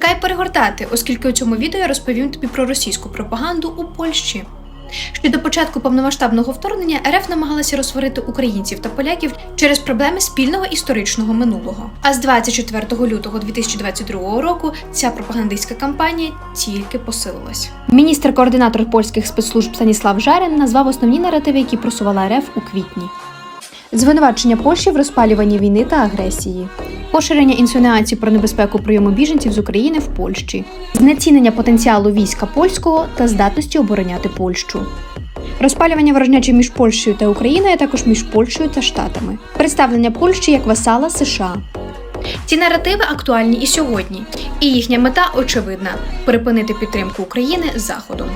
Чекай перегортати, оскільки у цьому відео я розповім тобі про російську пропаганду у Польщі. Ще до початку повномасштабного вторгнення РФ намагалася розсварити українців та поляків через проблеми спільного історичного минулого. А з 24 лютого 2022 року ця пропагандистська кампанія тільки посилилась. Міністр-координатор польських спецслужб Станіслав Жарин назвав основні наративи, які просувала РФ у квітні. Звинувачення Польщі в розпалюванні війни та агресії, поширення інсинуацій про небезпеку прийому біженців з України в Польщі, знецінення потенціалу війська польського та здатності обороняти Польщу. Розпалювання ворожнечі між Польщею та Україною, а також між Польщею та Штатами, представлення Польщі як васала США. Ці наративи актуальні і сьогодні, і їхня мета очевидна припинити підтримку України Заходом.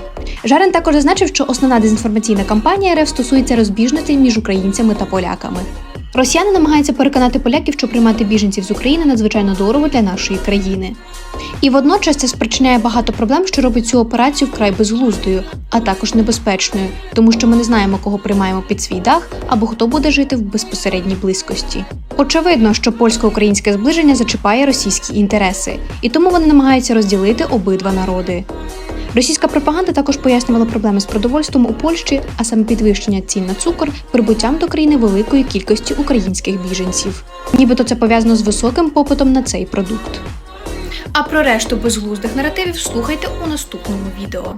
Жарин також зазначив, що основна дезінформаційна кампанія РФ стосується розбіжностей між українцями та поляками. Росіяни намагаються переконати поляків, що приймати біженців з України надзвичайно дорого для нашої країни. І водночас це спричиняє багато проблем, що робить цю операцію вкрай безглуздою, а також небезпечною, тому що ми не знаємо, кого приймаємо під свій дах або хто буде жити в безпосередній близькості. Очевидно, що польсько-українське зближення зачіпає російські інтереси, і тому вони намагаються розділити обидва народи. Російська пропаганда також пояснювала проблеми з продовольством у Польщі, а саме підвищення цін на цукор, прибуттям до країни великої кількості українських біженців. Нібито це пов'язано з високим попитом на цей продукт. А про решту безглуздих наративів слухайте у наступному відео.